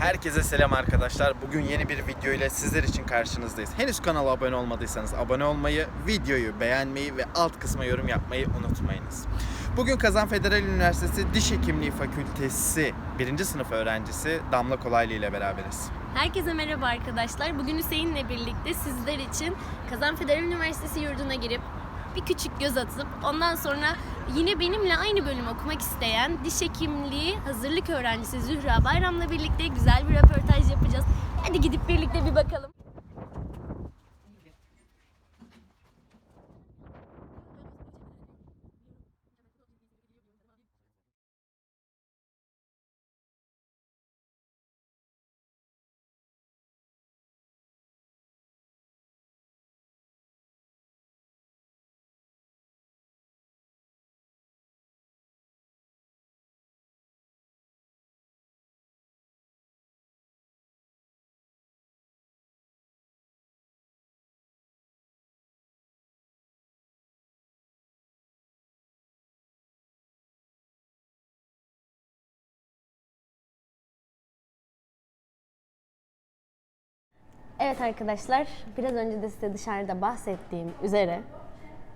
Herkese selam arkadaşlar. Bugün yeni bir video ile sizler için karşınızdayız. Henüz kanala abone olmadıysanız abone olmayı, videoyu beğenmeyi ve alt kısma yorum yapmayı unutmayınız. Bugün Kazan Federal Üniversitesi Diş Hekimliği Fakültesi 1. sınıf öğrencisi Damla Kolaylı ile beraberiz. Herkese merhaba arkadaşlar. Bugün Hüseyin'le birlikte sizler için Kazan Federal Üniversitesi yurduna girip bir küçük göz atıp ondan sonra yine benimle aynı bölüm okumak isteyen diş hekimliği hazırlık öğrencisi Zühra Bayram'la birlikte güzel bir röportaj yapacağız. Hadi gidip birlikte bir bakalım. Evet arkadaşlar, biraz önce de size dışarıda bahsettiğim üzere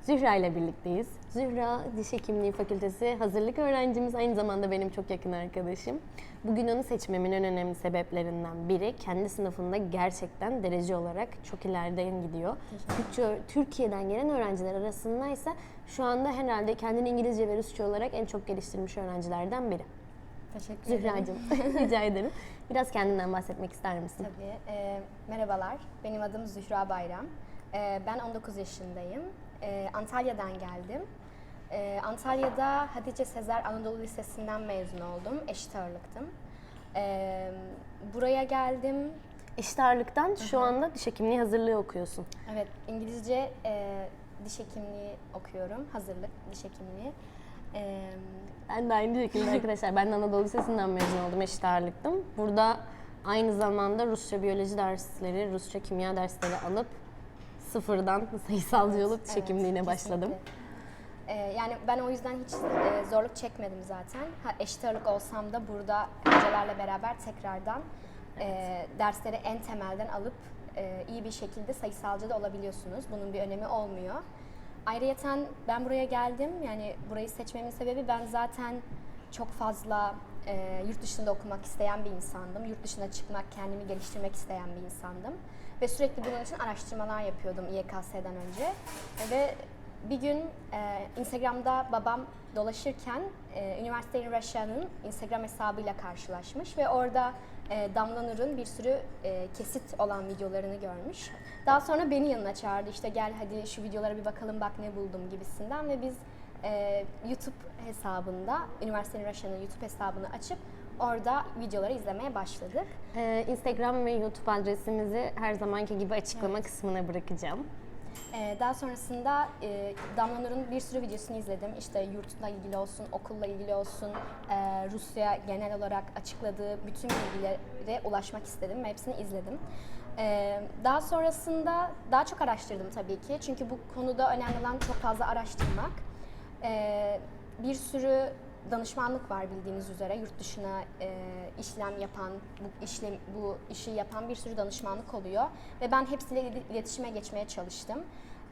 Zühra ile birlikteyiz. Zühra Diş Hekimliği Fakültesi hazırlık öğrencimiz, aynı zamanda benim çok yakın arkadaşım. Bugün onu seçmemin en önemli sebeplerinden biri kendi sınıfında gerçekten derece olarak çok ileriden gidiyor. Türkçe, Türkiye'den gelen öğrenciler arasındaysa şu anda herhalde kendini İngilizce ve Rusça olarak en çok geliştirmiş öğrencilerden biri. Teşekkür ederim. Zühra'cığım rica ederim. Biraz kendinden bahsetmek ister misin? Tabii. Ee, merhabalar, benim adım Zühra Bayram. Ee, ben 19 yaşındayım. Ee, Antalya'dan geldim. Ee, Antalya'da Hatice Sezer Anadolu Lisesi'nden mezun oldum. Eşit ağırlıktım. Ee, buraya geldim. Eşit ağırlıktan şu anda diş hekimliği hazırlığı okuyorsun. Evet, İngilizce e, diş hekimliği okuyorum. Hazırlık diş hekimliği. Ee, Ben de aynı şekilde arkadaşlar. Ben de Anadolu Lisesi'nden mezun oldum. Eşit ağırlıktım. Burada aynı zamanda Rusça biyoloji dersleri, Rusça kimya dersleri alıp sıfırdan sayısalcı olup diş Evet, başladım. Ee, yani ben o yüzden hiç e, zorluk çekmedim zaten. Ha, eşit ağırlık olsam da burada hocalarla beraber tekrardan e, dersleri en temelden alıp e, iyi bir şekilde sayısalcı da olabiliyorsunuz. Bunun bir önemi olmuyor. Ayrıyeten ben buraya geldim. Yani burayı seçmemin sebebi ben zaten çok fazla e, yurt dışında okumak isteyen bir insandım. Yurt dışına çıkmak, kendimi geliştirmek isteyen bir insandım. Ve sürekli bunun için araştırmalar yapıyordum İYKS'den önce. Ve bir gün e, Instagram'da babam dolaşırken e, Üniversite in Russia'nın Instagram hesabıyla karşılaşmış ve orada e, Damla Nur'un bir sürü e, kesit olan videolarını görmüş. Daha sonra beni yanına çağırdı işte gel hadi şu videolara bir bakalım bak ne buldum gibisinden ve biz e, YouTube hesabında Üniversite in Russia'nın YouTube hesabını açıp orada videoları izlemeye başladık. Ee, Instagram ve YouTube adresimizi her zamanki gibi açıklama kısmına bırakacağım. Ee, daha sonrasında e, Damla Nur'un bir sürü videosunu izledim. İşte yurtla ilgili olsun, okulla ilgili olsun, e, Rusya genel olarak açıkladığı bütün bilgilere ulaşmak istedim ve hepsini izledim. Ee, daha sonrasında daha çok araştırdım tabii ki. Çünkü bu konuda önemli olan çok fazla araştırmak. Ee, bir sürü danışmanlık var bildiğiniz üzere yurt dışına e, işlem yapan, bu işlem bu işi yapan bir sürü danışmanlık oluyor ve ben hepsiyle iletişime geçmeye çalıştım.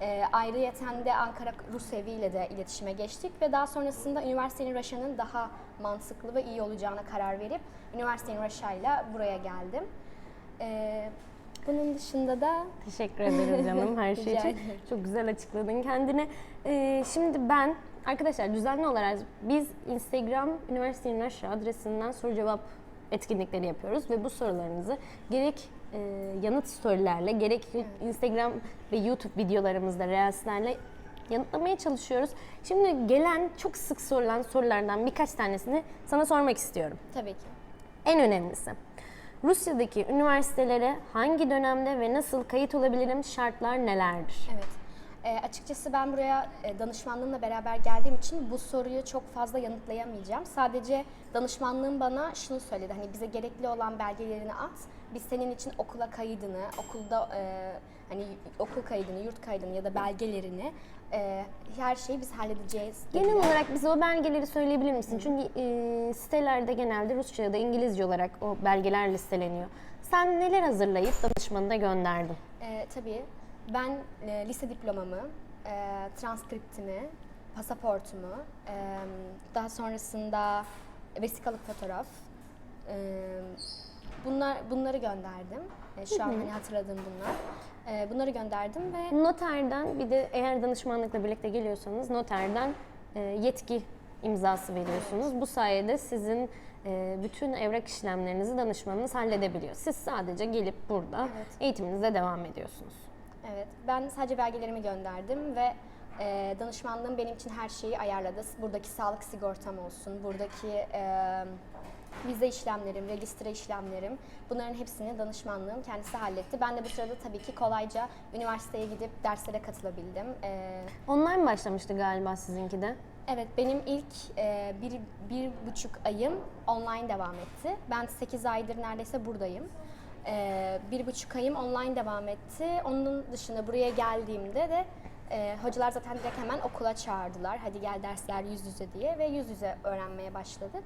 E, ayrıyeten de Ankara Rus Evi ile de iletişime geçtik ve daha sonrasında Üniversitenin Russia'nın daha mantıklı ve iyi olacağına karar verip Üniversitenin Russia ile buraya geldim. E, bunun dışında da Teşekkür ederim canım her şey için. Çok güzel açıkladın kendini. Ee, şimdi ben arkadaşlar düzenli olarak biz Instagram Üniversite Üniversite adresinden soru cevap etkinlikleri yapıyoruz ve bu sorularınızı gerek e, yanıt storylerle gerek Instagram ve YouTube videolarımızda reelslerle yanıtlamaya çalışıyoruz. Şimdi gelen çok sık sorulan sorulardan birkaç tanesini sana sormak istiyorum. tabii ki. En önemlisi. Rusya'daki üniversitelere hangi dönemde ve nasıl kayıt olabilirim? Şartlar nelerdir? Evet. E, açıkçası ben buraya e, danışmanlığımla beraber geldiğim için bu soruyu çok fazla yanıtlayamayacağım. Sadece danışmanlığım bana şunu söyledi. Hani bize gerekli olan belgelerini at. Biz senin için okula kaydını, okulda e, hani okul kaydını, yurt kaydını ya da belgelerini e, her şeyi biz halledeceğiz. Genel dediler. olarak bize o belgeleri söyleyebilir misin? Çünkü e, sitelerde genelde Rusça ya da İngilizce olarak o belgeler listeleniyor. Sen neler hazırlayıp danışmanına gönderdin? Ee, tabii. Ben e, lise diplomamı, e, transkriptimi, pasaportumu, e, daha sonrasında vesikalık fotoğraf, e, bunlar bunları gönderdim. E, şu an hani hatırladığım bunlar. E, bunları gönderdim ve Noterden bir de eğer danışmanlıkla birlikte geliyorsanız noterden e, yetki imzası veriyorsunuz. Bu sayede sizin e, bütün evrak işlemlerinizi danışmanınız halledebiliyor. Siz sadece gelip burada Evet. eğitiminize devam ediyorsunuz. Evet, ben sadece belgelerimi gönderdim ve e, danışmanlığım benim için her şeyi ayarladı. Buradaki sağlık sigortam olsun, buradaki e, vize işlemlerim, registre işlemlerim, bunların hepsini danışmanlığım kendisi halletti. Ben de bu sırada tabii ki kolayca üniversiteye gidip derslere katılabildim. E, Online başlamıştı galiba sizinki de. Evet, benim ilk e, bir, bir buçuk ayım online devam etti. Ben 8 aydır neredeyse buradayım. E, bir buçuk ayım online devam etti. Onun dışında buraya geldiğimde de e, hocalar zaten direkt hemen okula çağırdılar. Hadi gel dersler yüz yüze diye ve yüz yüze öğrenmeye başladık.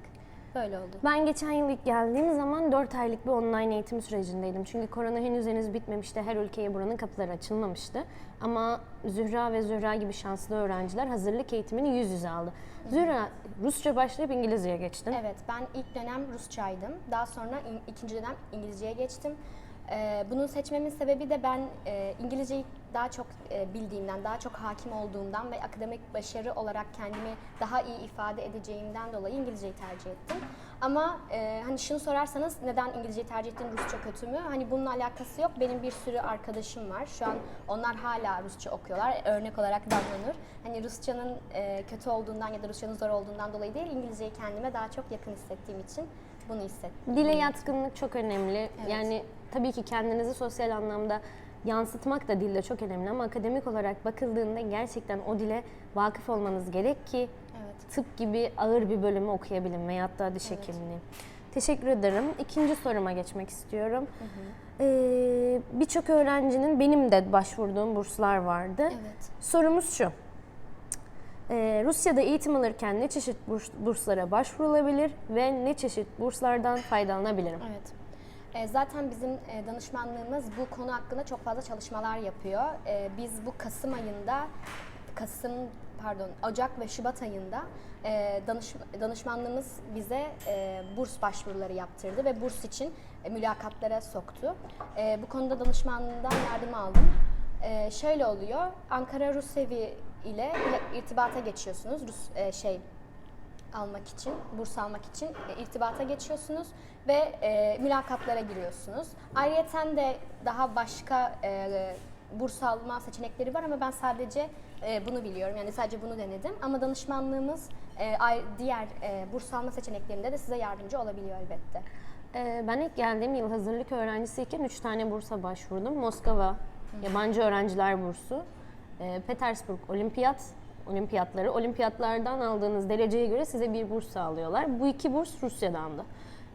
Böyle oldu. Ben geçen yıl ilk geldiğim zaman 4 aylık bir online eğitim sürecindeydim. Çünkü korona henüz henüz bitmemişti. Her ülkeye buranın kapıları açılmamıştı. Ama Zühra ve Zühra gibi şanslı öğrenciler hazırlık eğitimini yüz yüze aldı. Zühra, Rusça başlayıp İngilizceye geçtin. Evet, ben ilk dönem Rusçaydım. Daha sonra in- ikinci dönem İngilizceye geçtim. Ee, bunu seçmemin sebebi de ben e, İngilizceyi daha çok e, bildiğimden, daha çok hakim olduğumdan ve akademik başarı olarak kendimi daha iyi ifade edeceğimden dolayı İngilizceyi tercih ettim. Ama e, hani şunu sorarsanız neden İngilizceyi tercih ettin, Rusça kötü mü? Hani bununla alakası yok. Benim bir sürü arkadaşım var. Şu an onlar hala Rusça okuyorlar. Örnek olarak davranır. Hani Rusçanın e, kötü olduğundan ya da Rusçanın zor olduğundan dolayı değil, İngilizceyi kendime daha çok yakın hissettiğim için bunu hissettim. Dile yatkınlık çok önemli. Evet. Yani tabii ki kendinizi sosyal anlamda yansıtmak da dilde çok önemli ama akademik olarak bakıldığında gerçekten o dile vakıf olmanız gerek ki Evet. tıp gibi ağır bir bölümü okuyabilin veyahut da diş hekimliği. Teşekkür ederim. İkinci soruma geçmek istiyorum. Ee, Birçok öğrencinin benim de başvurduğum burslar vardı. Evet. Sorumuz şu. Ee, Rusya'da eğitim alırken ne çeşit burs, burslara başvurulabilir ve ne çeşit burslardan faydalanabilirim? Evet. E, Zaten bizim e, danışmanlığımız bu konu hakkında çok fazla çalışmalar yapıyor. E, Biz bu Kasım ayında, Kasım pardon Ocak ve Şubat ayında e, danış, danışmanlığımız bize e, burs başvuruları yaptırdı ve burs için mülakatlara soktu. Bu konuda danışmanlığından yardım aldım. E, Şöyle oluyor, Ankara Rusevi ile irtibata geçiyorsunuz. Rus şey almak için, burs almak için e, irtibata geçiyorsunuz ve e, mülakatlara giriyorsunuz. Ayrıca de daha başka e, burs alma seçenekleri var ama ben sadece e, bunu biliyorum. Yani sadece bunu denedim. Ama danışmanlığımız e, diğer e, burs alma seçeneklerinde de size yardımcı olabiliyor elbette. Ee, Ben ilk geldiğim yıl hazırlık öğrencisiyken 3 tane bursa başvurdum. Moskova Yabancı Öğrenciler Bursu, e, Petersburg Olimpiyat olimpiyatları. Olimpiyatlardan aldığınız dereceye göre size bir burs sağlıyorlar. Bu iki burs Rusya'dandı.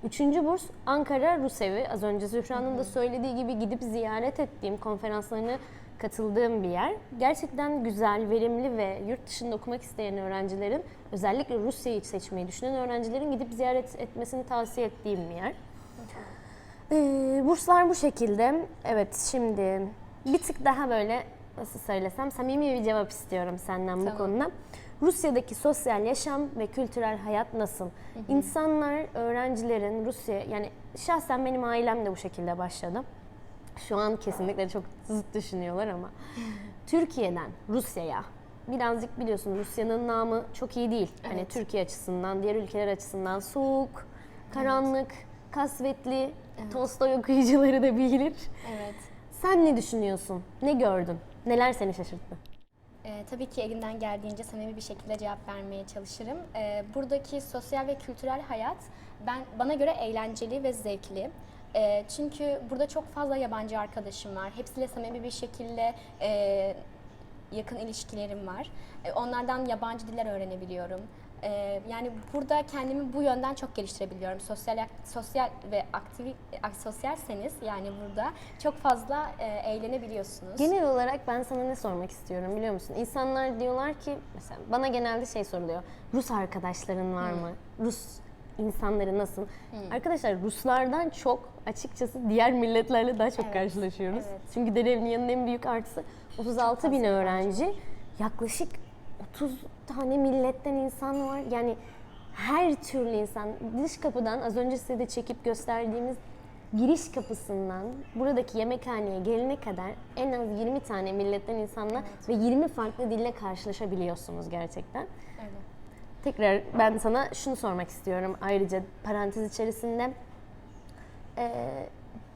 Üçüncü burs Ankara Rusevi. Az önce Zühra'nın da söylediği gibi gidip ziyaret ettiğim, konferanslarına katıldığım bir yer. Gerçekten güzel, verimli ve yurt dışında okumak isteyen öğrencilerin, özellikle Rusya'yı seçmeyi düşünen öğrencilerin gidip ziyaret etmesini tavsiye ettiğim bir yer. Ee, burslar bu şekilde. Evet şimdi bir tık daha böyle nasıl söylesem samimi bir cevap istiyorum senden bu Tamam. konuda. Rusya'daki sosyal yaşam ve kültürel hayat nasıl? İnsanlar, öğrencilerin Rusya yani şahsen benim ailem de bu şekilde başladı. Şu an kesinlikle çok zıt düşünüyorlar ama Türkiye'den Rusya'ya birazcık biliyorsun Rusya'nın namı çok iyi değil. Hani Evet. Türkiye açısından, diğer ülkeler açısından soğuk, karanlık, kasvetli, Tolstoy okuyucuları da bilir. Evet. Sen ne düşünüyorsun? Ne gördün? Neler seni şaşırttı? Ee, tabii ki elimden geldiğince samimi bir şekilde cevap vermeye çalışırım. Ee, buradaki sosyal ve kültürel hayat ben bana göre eğlenceli ve zevkli. Ee, çünkü burada çok fazla yabancı arkadaşım var. Hepsiyle samimi bir şekilde e, yakın ilişkilerim var. E, onlardan yabancı diller öğrenebiliyorum. E, yani burada kendimi bu yönden çok geliştirebiliyorum. Sosyal sosyal ve aktif sosyalseniz yani burada çok fazla e, eğlenebiliyorsunuz. Genel olarak ben sana ne sormak istiyorum biliyor musun? İnsanlar diyorlar ki mesela bana genelde şey soruluyor. Rus arkadaşların var mı? Rus insanları nasıl? Arkadaşlar Ruslardan çok açıkçası diğer milletlerle daha çok Evet, karşılaşıyoruz. evet. Çünkü Derevniye'nin en büyük artısı 36 bin öğrenci. Yaklaşık 30 tane milletten insan var. Yani her türlü insan dış kapıdan az önce size de çekip gösterdiğimiz giriş kapısından buradaki yemekhaneye gelene kadar en az 20 tane milletten insanla ve 20 farklı dille karşılaşabiliyorsunuz gerçekten. Öyle. Tekrar ben sana şunu sormak istiyorum ayrıca parantez içerisinde. Ee,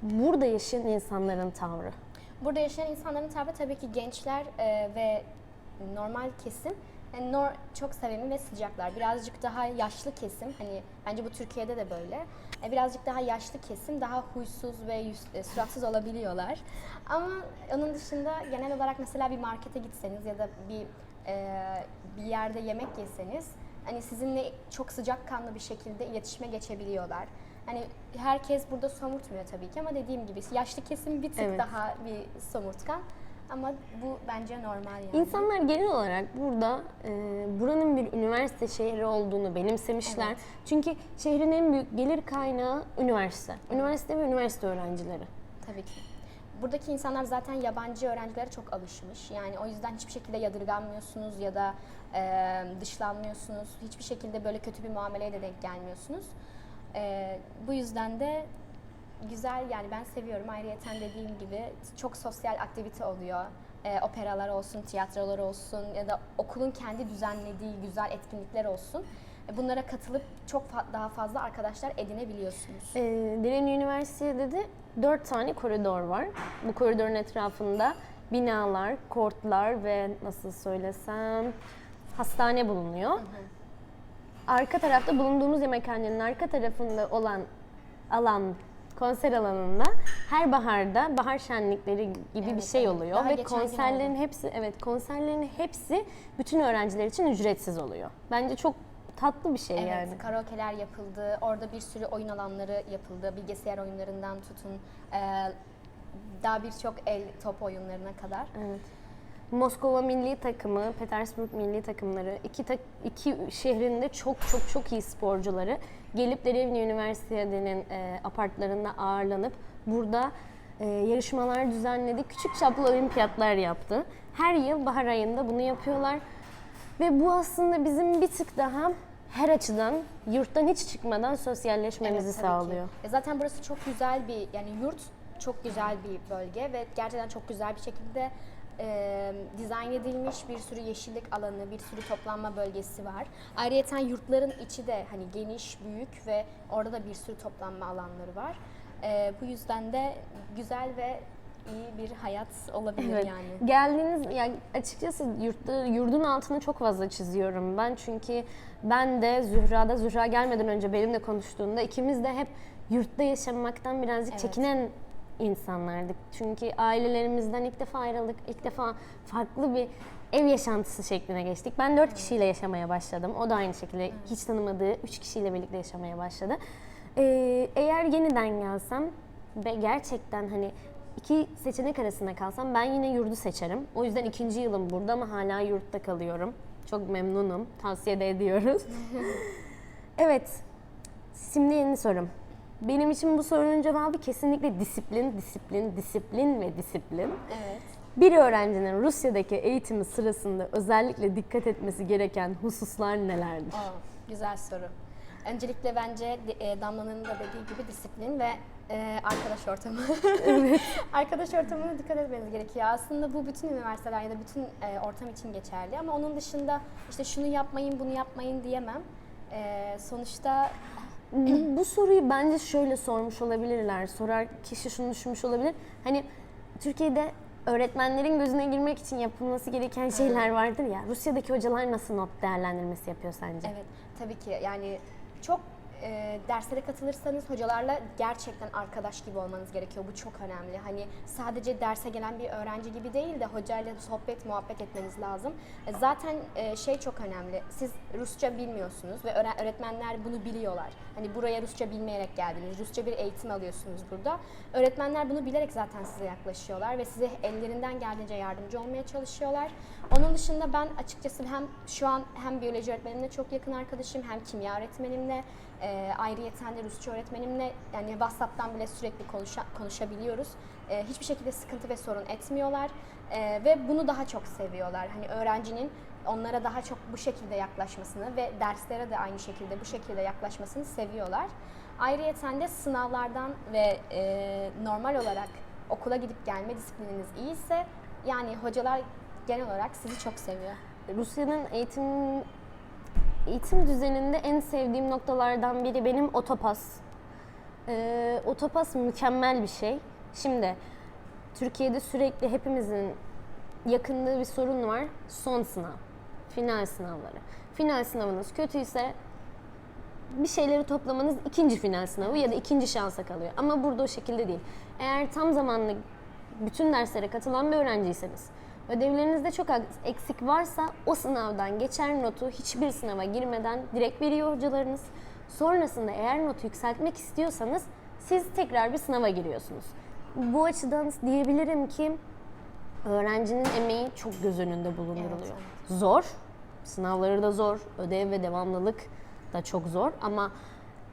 burada yaşayan insanların tavrı. Burada yaşayan insanların tabi tabii ki gençler e, ve normal kesim yani nor- çok sevimli ve sıcaklar. Birazcık daha yaşlı kesim, hani bence bu Türkiye'de de böyle. E, birazcık daha yaşlı kesim daha huysuz ve yüz, e, suratsız olabiliyorlar. Ama onun dışında genel olarak mesela bir markete gitseniz ya da bir e, bir yerde yemek yeseniz hani sizinle çok sıcakkanlı bir şekilde iletişime geçebiliyorlar. Hani herkes burada somurtmuyor tabii ki ama dediğim gibi yaşlı kesim bir tık Evet. daha bir somurtkan. Ama bu bence normal yani. İnsanlar genel olarak burada e, buranın bir üniversite şehri olduğunu benimsemişler. Evet. Çünkü şehrin en büyük gelir kaynağı üniversite. Üniversite ve üniversite öğrencileri. Tabii ki. Buradaki insanlar zaten yabancı öğrencilere çok alışmış. Yani o yüzden hiçbir şekilde yadırganmıyorsunuz ya da e, dışlanmıyorsunuz. Hiçbir şekilde böyle kötü bir muameleye de denk gelmiyorsunuz. E, bu yüzden de güzel yani ben seviyorum. Ayrıyeten dediğim gibi çok sosyal aktivite oluyor. E, operalar olsun, tiyatrolar olsun ya da okulun kendi düzenlediği güzel etkinlikler olsun. E, bunlara katılıp çok fa- daha fazla arkadaşlar edinebiliyorsunuz. E, Direni Üniversitesi'de de dört tane koridor var. Bu koridorun etrafında binalar, kortlar ve nasıl söylesem hastane bulunuyor. Arka tarafta bulunduğumuz yemekhanenin arka tarafında olan alan konser alanında her baharda bahar şenlikleri gibi bir Evet, şey evet. oluyor Daha ve konserlerin hepsi evet konserlerin hepsi bütün öğrenciler için ücretsiz oluyor. Bence çok tatlı bir şey Evet, yani. karaoke'ler yapıldı. Orada bir sürü oyun alanları yapıldı. Bilgisayar oyunlarından tutun e, daha birçok el top oyunlarına kadar. Evet. Moskova milli takımı, Petersburg milli takımları, iki, tak, iki şehrinde çok çok çok iyi sporcuları gelip Derevni Üniversitesi'nin e, apartlarında ağırlanıp burada e, yarışmalar düzenledi. Küçük çaplı olimpiyatlar yaptı. Her yıl bahar ayında bunu yapıyorlar. Ve bu aslında bizim bir tık daha her açıdan yurttan hiç çıkmadan sosyalleşmemizi Evet, ki. sağlıyor. E, zaten burası çok güzel bir yani yurt çok güzel bir bölge ve gerçekten çok güzel bir şekilde e, dizayn edilmiş bir sürü yeşillik alanı, bir sürü toplanma bölgesi var. Ayrıca yurtların içi de hani geniş, büyük ve orada da bir sürü toplanma alanları var. E, bu yüzden de güzel ve iyi bir hayat olabilir Evet. yani. Geldiğiniz yani açıkçası yurtta, yurdun altını çok fazla çiziyorum ben çünkü ben de Zühra'da Zühra gelmeden önce benimle konuştuğunda ikimiz de hep yurtta yaşamaktan birazcık Evet. çekinen insanlardık. Çünkü ailelerimizden ilk defa ayrıldık. ilk defa farklı bir ev yaşantısı şekline geçtik. Ben dört kişiyle yaşamaya başladım. O da aynı şekilde hiç tanımadığı üç kişiyle birlikte yaşamaya başladı. Ee, eğer yeniden gelsem ve gerçekten hani iki seçenek arasında kalsam ben yine yurdu seçerim. O yüzden ikinci yılım burada ama hala yurtta kalıyorum. Çok memnunum. Tavsiye de ediyoruz. evet. Şimdi yeni sorum. Benim için bu sorunun cevabı kesinlikle disiplin, disiplin, disiplin ve disiplin. Evet. Bir öğrencinin Rusya'daki eğitimi sırasında özellikle dikkat etmesi gereken hususlar nelerdir? Aa, güzel soru. Öncelikle bence e, Damla'nın da dediği gibi disiplin ve e, arkadaş ortamı. arkadaş ortamına dikkat etmeniz gerekiyor. Aslında bu bütün üniversiteler ya da bütün e, ortam için geçerli ama onun dışında işte şunu yapmayın, bunu yapmayın diyemem. E, sonuçta Bu soruyu bence şöyle sormuş olabilirler. Sorar kişi şunu düşünmüş olabilir. Hani Türkiye'de öğretmenlerin gözüne girmek için yapılması gereken şeyler vardır ya. Rusya'daki hocalar nasıl not değerlendirmesi yapıyor sence? evet tabii ki yani çok e, derslere katılırsanız hocalarla gerçekten arkadaş gibi olmanız gerekiyor. Bu çok önemli. Hani sadece derse gelen bir öğrenci gibi değil de hocayla sohbet, muhabbet etmeniz lazım. E, zaten e, şey çok önemli. Siz Rusça bilmiyorsunuz ve öğre- öğretmenler bunu biliyorlar. Hani buraya Rusça bilmeyerek geldiniz. Rusça bir eğitim alıyorsunuz burada. Öğretmenler bunu bilerek zaten size yaklaşıyorlar ve size ellerinden geldiğince yardımcı olmaya çalışıyorlar. Onun dışında ben açıkçası hem şu an hem biyoloji öğretmenimle çok yakın arkadaşım hem kimya öğretmenimle e, ayrıyeten de Rusça öğretmenimle yani WhatsApp'tan bile sürekli konuşa, konuşabiliyoruz. E, hiçbir şekilde sıkıntı ve sorun etmiyorlar E, ve bunu daha çok seviyorlar. Hani öğrencinin onlara daha çok bu şekilde yaklaşmasını ve derslere de aynı şekilde bu şekilde yaklaşmasını seviyorlar. Ayrıyeten de sınavlardan ve e, normal olarak okula gidip gelme disiplininiz iyiyse yani hocalar genel olarak sizi çok seviyor. Rusya'nın eğitim eğitim düzeninde en sevdiğim noktalardan biri benim otopas. Ee, otopas mükemmel bir şey. Şimdi Türkiye'de sürekli hepimizin yakındığı bir sorun var. Son sınav. Final sınavları. Final sınavınız kötüyse bir şeyleri toplamanız ikinci final sınavı ya da ikinci şansa kalıyor. Ama burada o şekilde değil. Eğer tam zamanlı bütün derslere katılan bir öğrenciyseniz, ödevlerinizde çok eksik varsa o sınavdan geçer notu hiçbir sınava girmeden direkt veriyor hocalarınız. Sonrasında eğer notu yükseltmek istiyorsanız siz tekrar bir sınava giriyorsunuz. Bu açıdan diyebilirim ki öğrencinin emeği çok göz önünde bulunduruluyor. Zor, sınavları da zor, ödev ve devamlılık da çok zor ama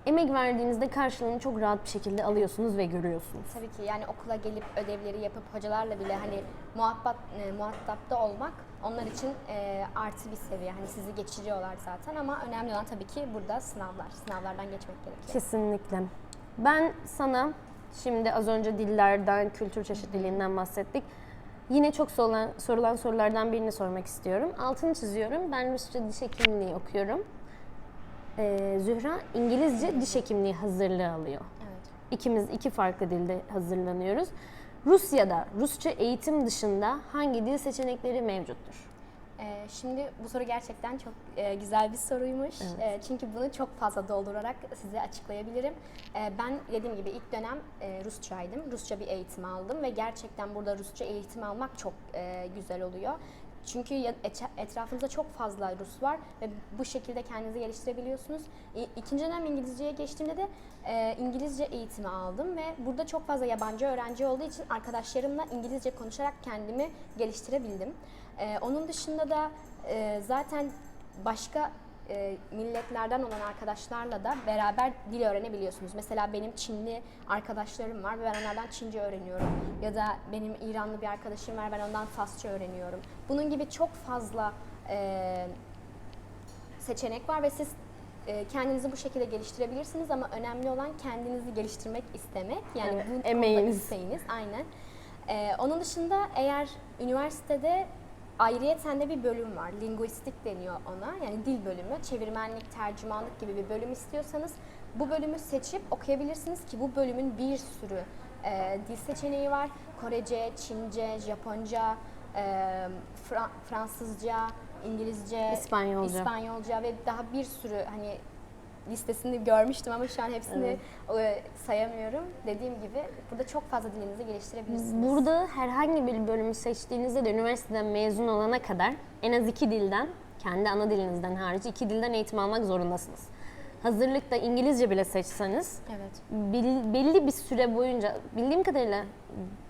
emek verdiğinizde karşılığını çok rahat bir şekilde alıyorsunuz ve görüyorsunuz. Tabii ki yani okula gelip ödevleri yapıp hocalarla bile hani muhatap, e, muhatapta olmak onlar için e, artı bir seviye. Hani sizi geçiriyorlar zaten ama önemli olan tabii ki burada sınavlar. Sınavlardan geçmek gerekiyor. Kesinlikle. Ben sana şimdi az önce dillerden, kültür çeşitliliğinden bahsettik. Yine çok sorulan, sorulan sorulardan birini sormak istiyorum. Altını çiziyorum. Ben Rusça diş hekimliği okuyorum. Ee, Zühra İngilizce diş hekimliği hazırlığı alıyor. Evet. İkimiz iki farklı dilde hazırlanıyoruz. Rusya'da Rusça eğitim dışında hangi dil seçenekleri mevcuttur? Ee, şimdi bu soru gerçekten çok e, güzel bir soruymuş. E, çünkü bunu çok fazla doldurarak size açıklayabilirim. E, ben dediğim gibi ilk dönem e, Rusçaydım. Rusça bir eğitim aldım ve gerçekten burada Rusça eğitim almak çok e, güzel oluyor. Çünkü etrafınızda çok fazla Rus var ve bu şekilde kendinizi geliştirebiliyorsunuz. İkinci dönem İngilizceye geçtiğimde de e, İngilizce eğitimi aldım ve burada çok fazla yabancı öğrenci olduğu için arkadaşlarımla İngilizce konuşarak kendimi geliştirebildim. E, onun dışında da e, zaten başka e, milletlerden olan arkadaşlarla da beraber dil öğrenebiliyorsunuz. Mesela benim Çinli arkadaşlarım var ve ben onlardan Çince öğreniyorum. Ya da benim İranlı bir arkadaşım var, ben ondan Farsça öğreniyorum. Bunun gibi çok fazla e, seçenek var ve siz e, kendinizi bu şekilde geliştirebilirsiniz ama önemli olan kendinizi geliştirmek istemek. Yani Evet, bu emeğiniz. isteğiniz. Aynen. E, onun dışında eğer üniversitede ayrıyeten de bir bölüm var. Linguistik deniyor ona. Yani dil bölümü, çevirmenlik, tercümanlık gibi bir bölüm istiyorsanız bu bölümü seçip okuyabilirsiniz ki bu bölümün bir sürü e, dil seçeneği var. Korece, Çince, Japonca, e, Fra- Fransızca, İngilizce, İspanyolca. İspanyolca ve daha bir sürü hani listesini görmüştüm ama şu an hepsini e, sayamıyorum. Dediğim gibi burada çok fazla dilinizi geliştirebilirsiniz. Burada herhangi bir bölümü seçtiğinizde de üniversiteden mezun olana kadar en az iki dilden, kendi ana dilinizden hariç iki dilden eğitim almak zorundasınız. Hazırlıkta İngilizce bile seçseniz Evet. belli bir süre boyunca, bildiğim kadarıyla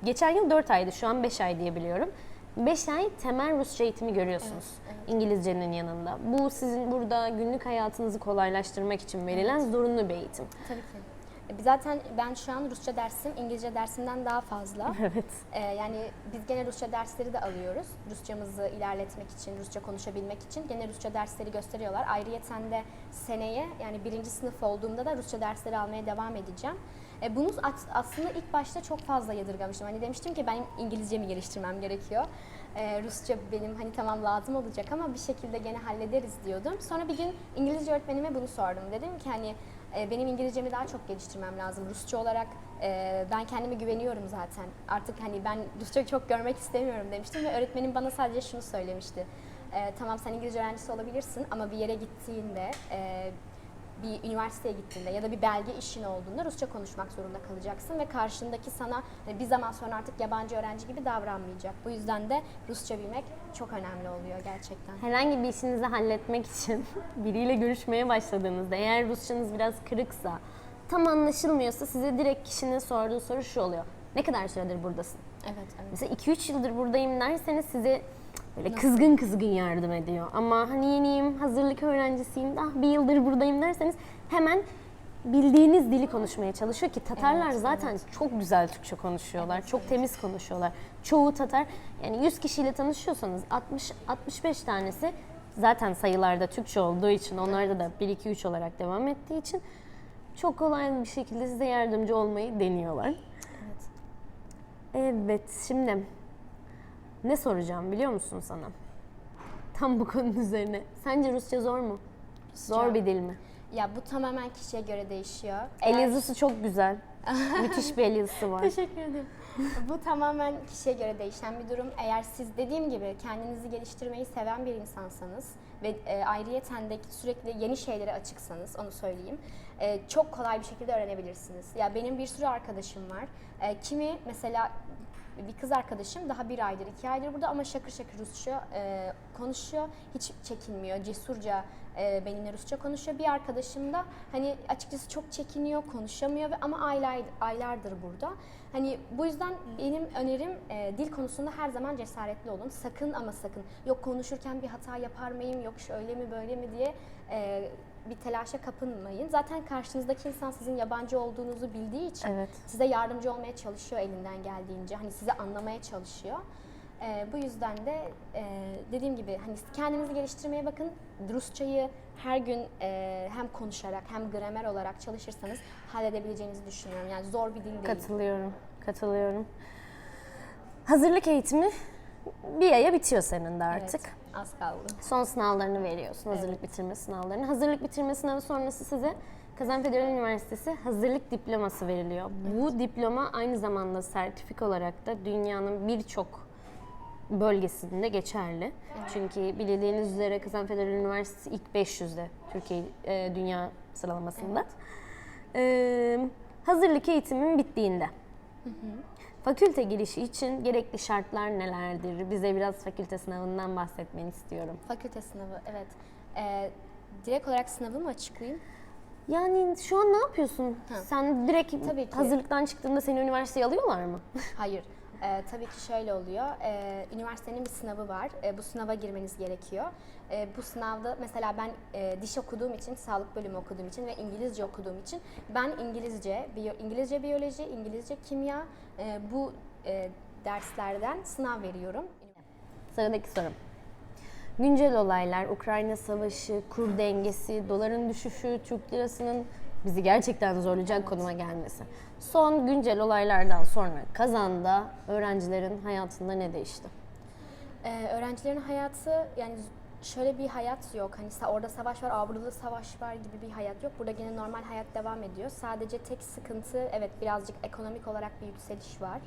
geçen yıl 4 aydı, şu an 5 ay diye biliyorum. 5 ay temel Rusça eğitimi görüyorsunuz İngilizcenin yanında. Bu sizin burada günlük hayatınızı kolaylaştırmak için verilen zorunlu bir eğitim. Tabii ki. E, Zaten ben şu an Rusça dersim İngilizce dersimden daha fazla. Evet. Ee, yani biz gene Rusça dersleri de alıyoruz. Rusçamızı ilerletmek için, Rusça konuşabilmek için gene Rusça dersleri gösteriyorlar. Ayrıyeten de seneye yani birinci sınıf olduğumda da Rusça dersleri almaya devam edeceğim. E, bunu as- aslında ilk başta çok fazla yadırgamıştım. Hani demiştim ki benim İngilizcemi geliştirmem gerekiyor. E, Rusça benim hani tamam lazım olacak ama bir şekilde gene hallederiz diyordum. Sonra bir gün İngilizce öğretmenime bunu sordum. Dedim ki hani e, benim İngilizcemi daha çok geliştirmem lazım. Rusça olarak e, ben kendime güveniyorum zaten. Artık hani ben Rusça çok görmek istemiyorum demiştim ve öğretmenim bana sadece şunu söylemişti. E, tamam sen İngilizce öğrencisi olabilirsin ama bir yere gittiğinde bir üniversiteye gittiğinde ya da bir belge işin olduğunda Rusça konuşmak zorunda kalacaksın ve karşındaki sana hani bir zaman sonra artık yabancı öğrenci gibi davranmayacak. Bu yüzden de Rusça bilmek çok önemli oluyor gerçekten. Herhangi bir işinizi halletmek için biriyle görüşmeye başladığınızda eğer Rusçanız biraz kırıksa, tam anlaşılmıyorsa size direkt kişinin sorduğu soru şu oluyor. Ne kadar süredir buradasın? Evet, evet. Mesela 2-3 yıldır buradayım derseniz size böyle kızgın kızgın yardım ediyor. Ama hani yeniyim, hazırlık öğrencisiyim, ah bir yıldır buradayım derseniz hemen bildiğiniz dili konuşmaya çalışıyor ki Tatarlar Evet, zaten çok güzel Türkçe konuşuyorlar. çok temiz konuşuyorlar. Çoğu Tatar yani 100 kişiyle tanışıyorsanız 60 65 tanesi zaten sayılarda Türkçe olduğu için onlarda da 1 2 3 olarak devam ettiği için çok kolay bir şekilde size yardımcı olmayı deniyorlar. evet. Evet, şimdi ne soracağım biliyor musun sana? Tam bu konunun üzerine. Sence Rusça zor mu? Zor bir dil mi? Ya bu tamamen kişiye göre değişiyor. El yazısı çok güzel. Müthiş bir el yazısı var. Teşekkür ederim. Bu tamamen kişiye göre değişen bir durum. Eğer siz dediğim gibi kendinizi geliştirmeyi seven bir insansanız ve e, ayrıyeten de sürekli yeni şeylere açıksanız onu söyleyeyim. e, çok kolay bir şekilde öğrenebilirsiniz. Ya benim bir sürü arkadaşım var. E, kimi mesela bir kız arkadaşım daha bir aydır, iki aydır burada ama şakır şakır Rusça e, konuşuyor. Hiç çekinmiyor, cesurca e, benimle Rusça konuşuyor. Bir arkadaşım da hani açıkçası çok çekiniyor, konuşamıyor ve ama aylar, aylardır burada. Hani bu yüzden benim önerim e, dil konusunda her zaman cesaretli olun. Sakın ama sakın yok konuşurken bir hata yapar mıyım, yok şöyle mi böyle mi diye e, bir telaşa kapınmayın. Zaten karşınızdaki insan sizin yabancı olduğunuzu bildiği için Evet. size yardımcı olmaya çalışıyor elinden geldiğince. Hani sizi anlamaya çalışıyor. Ee, bu yüzden de e, dediğim gibi hani kendinizi geliştirmeye bakın. Rusçayı her gün e, hem konuşarak hem gramer olarak çalışırsanız halledebileceğinizi düşünüyorum. Yani zor bir dil değil. Katılıyorum, katılıyorum. Hazırlık eğitimi bir aya bitiyor senin de artık. Evet, az kaldı. Son sınavlarını veriyorsun, hazırlık bitirme sınavlarını. Hazırlık bitirme sınavı sonrası size Kazan Federal Üniversitesi hazırlık diploması veriliyor. Bu diploma aynı zamanda sertifik olarak da dünyanın birçok bölgesinde geçerli. Çünkü bildiğiniz üzere Kazan Federal Üniversitesi ilk 500'de Türkiye e, dünya sıralamasında. E, hazırlık eğitimin bittiğinde fakülte girişi için gerekli şartlar nelerdir? Bize biraz fakülte sınavından bahsetmeni istiyorum. Fakülte sınavı evet. Ee, direkt olarak sınavı mı açıklayayım? Yani şu an ne yapıyorsun? Ha. Sen direkt Tabii ki. hazırlıktan çıktığında seni üniversiteye alıyorlar mı? Hayır. Ee, tabii ki şöyle oluyor. Ee, üniversitenin bir sınavı var. Ee, bu sınava girmeniz gerekiyor. Ee, bu sınavda mesela ben e, diş okuduğum için, sağlık bölümü okuduğum için ve İngilizce okuduğum için ben İngilizce, biyo, İngilizce biyoloji, İngilizce kimya e, bu e, derslerden sınav veriyorum. Sıradaki sorum. Güncel olaylar, Ukrayna Savaşı, kur dengesi, doların düşüşü, Türk lirasının bizi gerçekten zorlayacak konuma gelmesi. Son güncel olaylardan sonra kazanda öğrencilerin hayatında ne değişti? Ee, öğrencilerin hayatı yani şöyle bir hayat yok. Hani orada savaş var, aa burada da savaş var gibi bir hayat yok. Burada gene normal hayat devam ediyor. Sadece tek sıkıntı evet birazcık ekonomik olarak bir yükseliş var.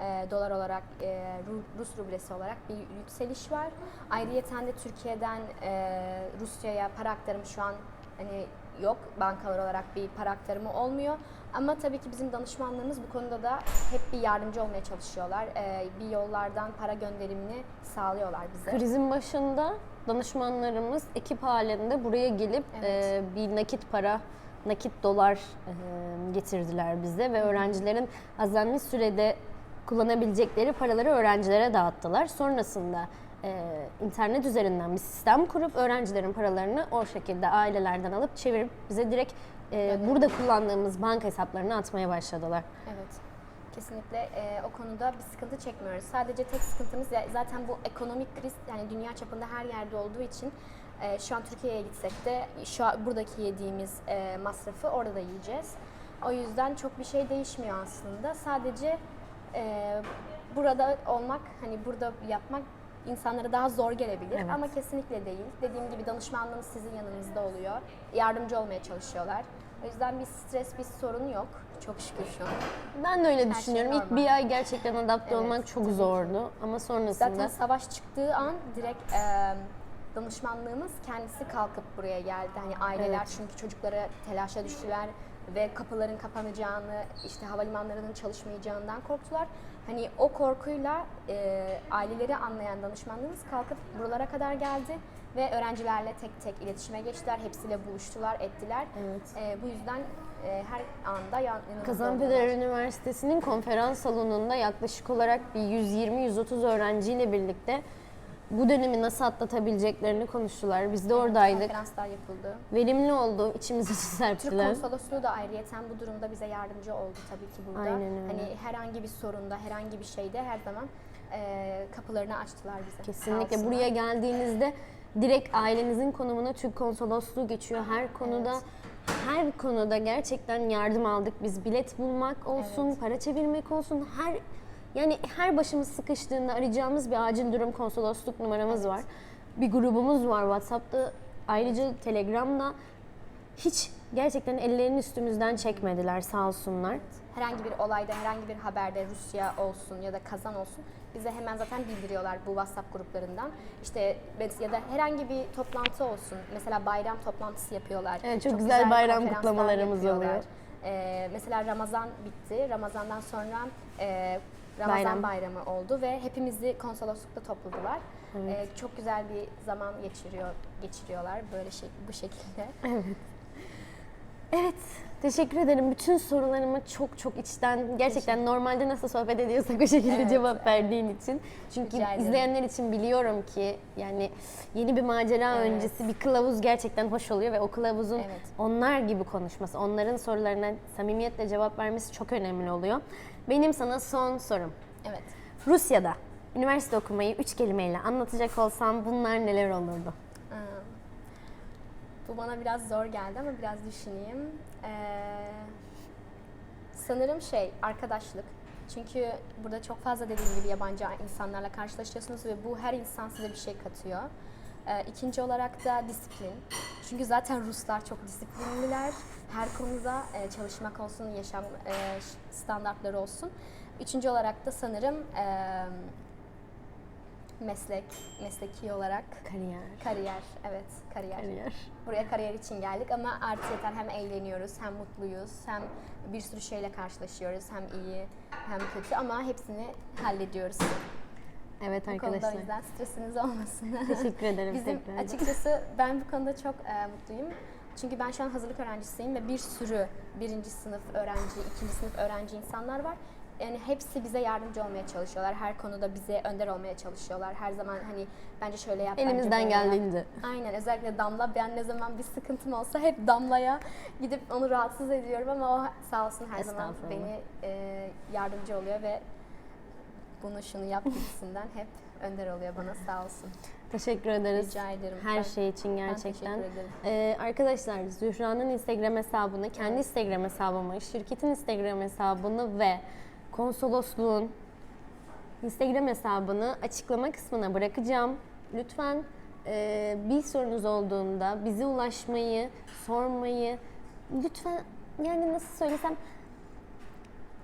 Ee, dolar olarak, e, Ru- Rus rublesi olarak bir yükseliş var. Ayrıyeten de Türkiye'den e, Rusya'ya para aktarımı şu an hani yok. Bankalar olarak bir para aktarımı olmuyor. Ama tabii ki bizim danışmanlarımız bu konuda da hep bir yardımcı olmaya çalışıyorlar. Ee, bir yollardan para gönderimini sağlıyorlar bize. Krizin başında danışmanlarımız ekip halinde buraya gelip Evet. e, bir nakit para, nakit dolar e, getirdiler bize ve öğrencilerin azami sürede kullanabilecekleri paraları öğrencilere dağıttılar. Sonrasında e, internet üzerinden bir sistem kurup öğrencilerin paralarını o şekilde ailelerden alıp çevirip bize direkt e, burada kullandığımız banka hesaplarına atmaya başladılar. Evet. Kesinlikle e, o konuda bir sıkıntı çekmiyoruz. Sadece tek sıkıntımız ya- zaten bu ekonomik kriz yani dünya çapında her yerde olduğu için e, şu an Türkiye'ye gitsek de şu an buradaki yediğimiz e, masrafı orada da yiyeceğiz. O yüzden çok bir şey değişmiyor aslında. Sadece e, burada olmak, hani burada yapmak insanlara daha zor gelebilir Evet. ama kesinlikle değil. Dediğim gibi danışmanlığımız sizin yanınızda oluyor. Yardımcı olmaya çalışıyorlar. O yüzden bir stres, bir sorun yok. Çok şükür şu an. Ben de öyle şey düşünüyorum. İlk normal. bir ay gerçekten adapte Evet, olmak çok tabii ki. zordu ama sonrasında Zaten savaş çıktığı an direkt e, danışmanlığımız kendisi kalkıp buraya geldi. Hani aileler Evet. çünkü çocuklara telaşa düştüler ve kapıların kapanacağını, işte havalimanlarının çalışmayacağından korktular. Hani o korkuyla e, aileleri anlayan danışmanlığımız kalkıp buralara kadar geldi ve öğrencilerle tek tek iletişime geçtiler. Hepsiyle buluştular, ettiler. Evet. E, bu yüzden e, her anda yan, yanımızda oldular. Üniversitesi'nin konferans salonunda yaklaşık olarak bir 120-130 öğrenciyle birlikte bu dönemi nasıl atlatabileceklerini konuştular. Biz de oradaydık. Konferanslar yapıldı. Verimli oldu, içimizi Türk serptiler. konsolosluğu da ayrıyeten bu durumda bize yardımcı oldu tabii ki burada. Aynen öyle. Hani herhangi bir sorunda, herhangi bir şeyde her zaman e, kapılarını açtılar bize. Kesinlikle buraya geldiğinizde direkt ailenizin konumuna Türk konsolosluğu geçiyor. Her konuda Evet. her konuda gerçekten yardım aldık. Biz bilet bulmak olsun, Evet. para çevirmek olsun, her yani her başımız sıkıştığında arayacağımız bir acil durum konsolosluk numaramız var. Bir grubumuz var WhatsApp'ta. Ayrıca Telegram'da hiç gerçekten ellerini üstümüzden çekmediler sağ olsunlar. herhangi bir olayda, herhangi bir haberde Rusya olsun ya da kazan olsun bize hemen zaten bildiriyorlar bu WhatsApp gruplarından. İşte ya da herhangi bir toplantı olsun. Mesela bayram toplantısı yapıyorlar. Evet, çok güzel bayram konferanslar kutlamalarımız oluyor. Ee, mesela Ramazan bitti. Ramazandan sonra e, Ramazan Bayram. bayramı oldu ve hepimizi konsoloslukta topladılar. Ee, çok güzel bir zaman geçiriyor geçiriyorlar böyle şey bu şekilde. Evet, teşekkür ederim. Bütün sorularıma çok çok içten, gerçekten normalde nasıl sohbet ediyorsak o şekilde Evet, cevap verdiğin için. Çünkü Rica ederim. izleyenler için biliyorum ki yani yeni bir macera Evet. öncesi bir kılavuz gerçekten hoş oluyor ve o kılavuzun Evet. onlar gibi konuşması, onların sorularına samimiyetle cevap vermesi çok önemli oluyor. Benim sana son sorum. Evet. Rusya'da üniversite okumayı üç kelimeyle anlatacak olsam bunlar neler olurdu? Bu bana biraz zor geldi ama biraz düşüneyim. Ee, sanırım şey, arkadaşlık. Çünkü burada çok fazla dediğim gibi yabancı insanlarla karşılaşıyorsunuz ve bu her insan size bir şey katıyor. Ee, ikinci olarak da disiplin. Çünkü zaten Ruslar çok disiplinliler. Her konuda e, çalışmak olsun, yaşam e, standartları olsun. Üçüncü olarak da sanırım e, meslek, mesleki olarak Kariyer. Kariyer, evet kariyer. Kariyer. Buraya kariyer için geldik ama artık hem eğleniyoruz, hem mutluyuz, hem bir sürü şeyle karşılaşıyoruz. Hem iyi, hem kötü ama hepsini hallediyoruz. Evet Bu konuda o arkadaşlar. yüzden stresiniz olmasın. Teşekkür ederim Bizim tekrar. açıkçası ben bu konuda çok e, mutluyum. Çünkü ben şu an hazırlık öğrencisiyim ve bir sürü birinci sınıf öğrenci, ikinci sınıf öğrenci insanlar var. Yani hepsi bize yardımcı olmaya çalışıyorlar. Her konuda bize önder olmaya çalışıyorlar. Her zaman hani bence şöyle yap, Elimizden geldiğince. Aynen özellikle Damla ben ne zaman bir sıkıntım olsa hep Damla'ya gidip onu rahatsız ediyorum ama o sağ olsun her zaman beni e, yardımcı oluyor ve bunu şunu yap gibisinden hep önder oluyor bana sağ olsun. Teşekkür ederiz. Rica ederim. Her Ben- şey için gerçekten. Ee, arkadaşlar Zühra'nın Instagram hesabını, kendi Instagram hesabımı, şirketin Instagram hesabını ve konsolosluğun Instagram hesabını açıklama kısmına bırakacağım. Lütfen e, bir sorunuz olduğunda bize ulaşmayı, sormayı, lütfen yani nasıl söylesem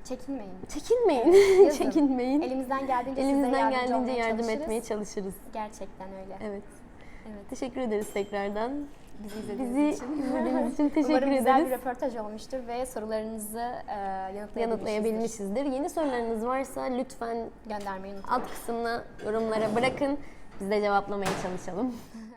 Çekinmeyin. çekinmeyin. Yazın. çekinmeyin. Elimizden geldiğince size Elimizden yardımcı geldiğince yardım çalışırız. etmeye çalışırız. Gerçekten öyle. Evet. Evet. Teşekkür ederiz tekrardan. Bizi izlediğiniz Bizi için. izlediğiniz için teşekkür Umarım güzel bir ederiz. röportaj olmuştur ve sorularınızı e, yanıtlayabilmişizdir. Yanıtlayabilmişizdir. Yeni sorularınız varsa lütfen Göndermeyi unutmayın. alt kısmına yorumlara bırakın. Biz de cevaplamaya çalışalım.